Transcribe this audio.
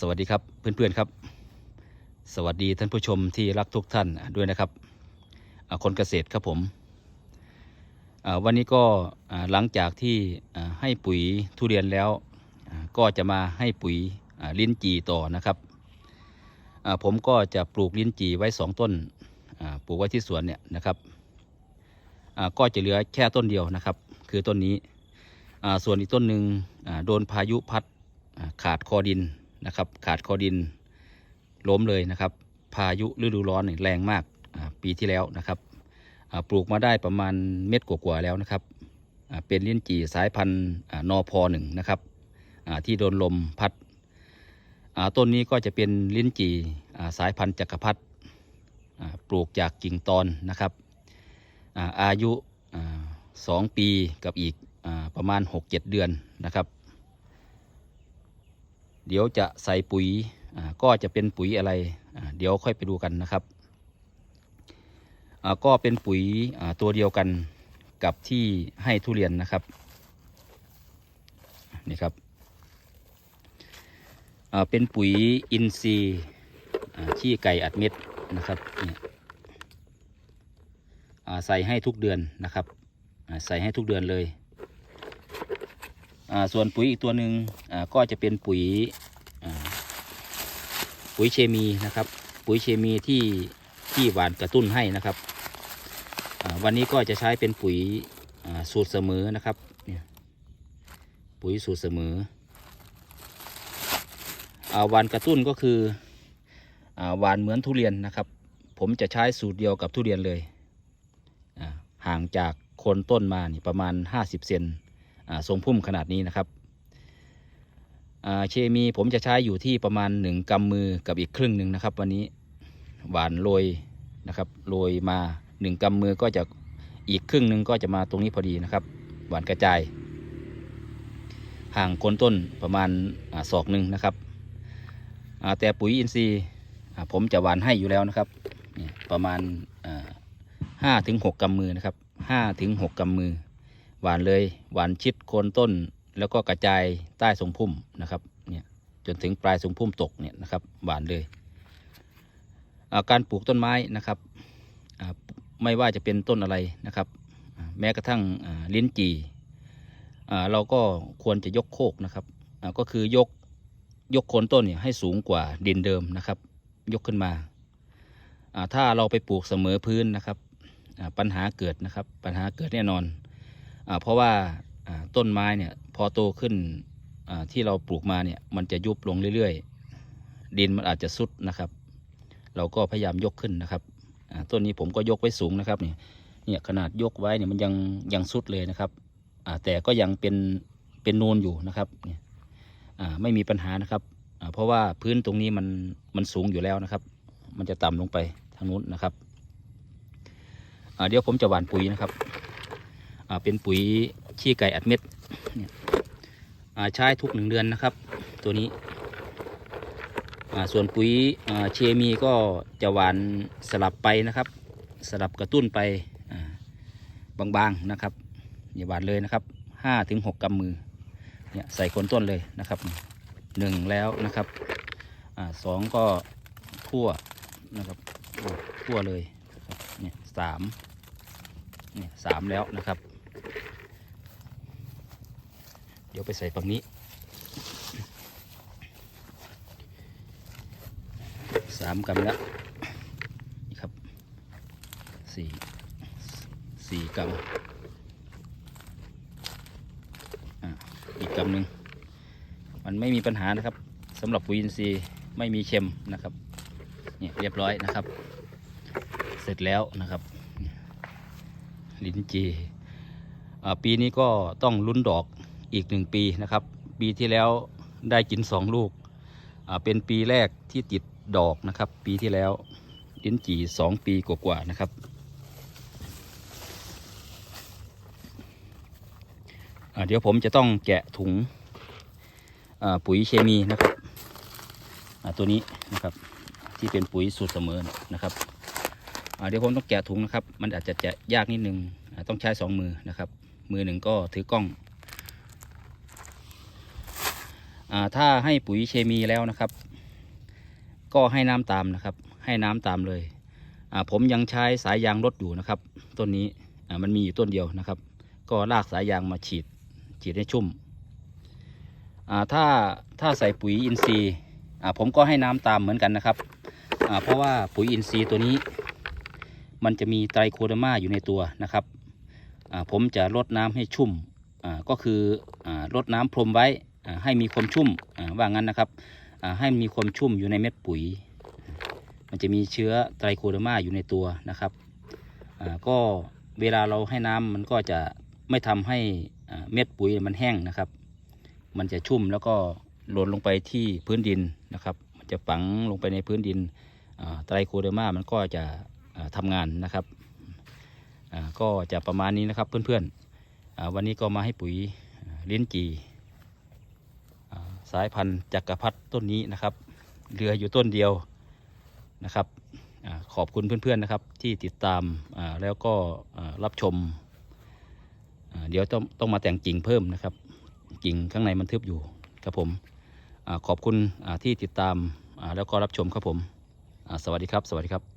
สวัสดีครับเพื่อนๆครับ สวัสดีท่านผู้ชมที่รักทุกท่านด้วยนะครับคนเกษตรครับผมวันนี้ก็หลังจากที่ให้ปุ๋ยทุเรียนแล้ว ก็จะมาให้ปุ๋ยลิ้นจี่ต่อนะครับผมก็จะปลูกลิ้นจี่ไว้สองต้นปลูกไว้ที่สวนเนี่ยนะครับก็จะเหลือแค่ต้นเดียวนะครับ คือต้นนี้ส่วนอีกต้นหนึ่งโดนพายุพัดขาดคอดิน นะครับ ขาดคอดินล้มเลยนะครับ พายุฤดูร้อนแรงมากปีที่แล้วนะครับปลูกมาได้ประมาณเม็ดกว่าๆแล้วนะครับเป็นเลิ้ยนจี่สายพันธุ์นอพอหนึ่งนะครับที่โดนลมพัดต้นนี้ก็จะเป็นลิ้นจี่สายพันธุ์จักรพรรดิปลูกจากกิ่งตอนนะครับอายุอ่าสองปีกับอีกประมาณ 6-7 เดือนนะครับ เดี๋ยวจะใส่ปุ๋ยก็จะเป็นปุ๋ยอะไร เดี๋ยวค่อยไปดูกันนะครับ ก็เป็นปุ๋ยตัวเดียวกันกับที่ให้ทุเรียนนะครับนี่ครับเป็นปุ๋ยอินทรีย์ขี้ไก่อัดเม็ดนะครับเนี่ยใส่ให้ทุกเดือนนะครับ ใส่ให้ทุกเดือนเลย ส่วนปุ๋ยอีกตัวหนึ่งก็จะเป็นปุ๋ยปุ๋ยเคมีนะครับ ปุ๋ยเคมีที่ที่หวานกระตุ้นให้นะครับ วันนี้ก็จะใช้เป็นปุ๋ยสูตรเสมอนะครับปุ๋ยสูตรเสมอหวานกระตุ้นก็คือหวานเหมือนทุเรียนนะครับ ผมจะใช้สูตรเดียวกับทุเรียนเลยห่างจากโคนต้นมานี่ประมาณ 50 เซน ทรงพุ่มขนาดนี้นะครับเคมีผมจะใช้อยู่ที่ประมาณ 1กำมือกับอีกครึ่งหนึ่งนะครับ วันนี้หวานโรยนะครับโรยมา 1กำมือก็จะอีกครึ่งหนึ่งก็จะมาตรงนี้พอดีนะครับ หวานกระจาย ห่างโคนต้นประมาณศอกหนึ่งนะครับแต่ปุ๋ยอินทรีย์ผมจะหวานให้อยู่แล้วนะครับประมาณห้าถึงหกกำมือนะครับห้าถึงหกกำมือ หวานเลยหวานชิดโคนต้น แล้วก็กระจายใต้ทรงพุ่มนะครับเนี่ยจนถึงปลายทรงพุ่มตกเนี่ยนะครับหวานเลยาการปลูกต้นไม้นะครับไม่ว่าจะเป็นต้นอะไรนะครับ แม้กระทั่งลิ้นจี่เราก็ควรจะยกโคกนะครับก็คือยกยกโคนต้นเนี่ยให้สูงกว่าดินเดิมนะครับ ยกขึ้นมา ถ้าเราไปปลูกเสมอพื้นนะครับปัญหาเกิดนะครับ ปัญหาเกิดแน่นอน เพราะว่าต้นไม้เนี่ยพอโตขึ้นที่เราปลูกมาเนี่ยมันจะยุบลงเรื่อยๆ ดินมันอาจจะซุดนะครับ เราก็พยายามยกขึ้นนะครับต้นนี้ผมก็ยกไว้สูงนะครับเนี่ยเนี่ยขนาดยกไว้เนี่ยมันยังยังซุดเลยนะครับแต่ก็ยังเป็นเป็นนูนอยู่นะครับเนี่ยไม่มีปัญหานะครับเพราะว่าพื้นตรงนี้มันมันสูงอยู่แล้วนะครับ มันจะต่ำลงไปทางนู้นนะครับเดี๋ยวผมจะหว่านปุ๋ยนะครับ เป็นปุ๋ยขี้ไก่อัดเม็ดใช้ทุกหนึ่งเดือนนะครับ ตัวนี้ ส่วนปุ๋ยเคมีก็จะหวานสลับไปนะครับ สลับกระตุ้นไปบางๆนะครับอย่าหวานเลยนะครับห้าถึงหกกำมือเนี่ยใส่คนต้นเลยนะครับหนึ่งแล้วนะครับอสองก็ทั่วนะครับทั่วเลยเนี่ยสามเนี่ยสามแล้วนะครับ เดี๋ยวไปใส่ฝั่งนี้ สามกำแล้วนี่ครับสี่สี่กำอะอีกกำหนึ่งมันไม่มีปัญหานะครับสำหรับปุ๋ยอินทรีย์ไม่มีเค็มนะครับเนี่ยเรียบร้อยนะครับ เสร็จแล้วนะครับลิ้นจีปีนี้ก็ต้องลุ้นดอก อีกหนึ่งปีนะครับ ปีที่แล้วได้กินสองลูก เป็นปีแรกที่ติดดอกนะครับ ปีที่แล้วลิ้นจี่สองปีกว่าๆนะครับเดี๋ยวผมจะต้องแกะถุงปุ๋ยเคมีนะครับตัวนี้นะครับที่เป็นปุ๋ยสูตรเสมอนะครับเดี๋ยวผมต้องแกะถุงนะครับ มันอาจจะจะยากนิดนึงต้องใช้สองมือนะครับ มือหนึ่งก็ถือกล้อง อ่า ถ้าให้ปุ๋ยเคมีแล้วนะครับ ก็ให้น้ำตามนะครับ ให้น้ำตามเลยผมยังใช้สายยางรถอยู่นะครับ ต้นนี้มันมีอยู่ต้นเดียวนะครับ ก็ลากสายยางมาฉีดฉีดให้ชุ่มถ้าถ้าใส่ปุ๋ยอินทรีย์ผมก็ให้น้ำตามเหมือนกันนะครับเพราะว่าปุ๋ยอินทรีย์ตัวนี้ มันจะมีไตรโคเดมาอยู่ในตัวนะครับผมจะลดน้ำให้ชุ่มก็คือลดน้ำพรมไว้ ให้มีความชุ่มว่างั้นนะครับให้มีความชุ่มอยู่ในเม็ดปุ๋ย มันจะมีเชื้อไตรโคเดอร์มาอยู่ในตัวนะครับก็เวลาเราให้น้ำมันก็จะไม่ทำให้เม็ดปุ๋ยมันแห้งนะครับ มันจะชุ่มแล้วก็หล่นลงไปที่พื้นดินนะครับ มันจะฝังลงไปในพื้นดินไตรโคเดอร์มามันก็จะอ่าทำงานนะครับก็จะประมาณนี้นะครับเพื่อนๆอ่าวันนี้ก็มาให้ปุ๋ยลิ้นจี่ สายพันธุ์จักรพรรดิต้นนี้นะครับเหลืออยู่ต้นเดียวนะครับอขอบคุณเพื่อนๆนะครับที่ติดตามแล้วก็รับชม เดี๋ยวต้องต้องมาแต่งกิ่งเพิ่มนะครับ กิ่งข้างในมันทึบอยู่ครับผมอขอบคุณที่ติดตามแล้วก็รับชมครับผมสวัสดีครับ สวัสดีครับ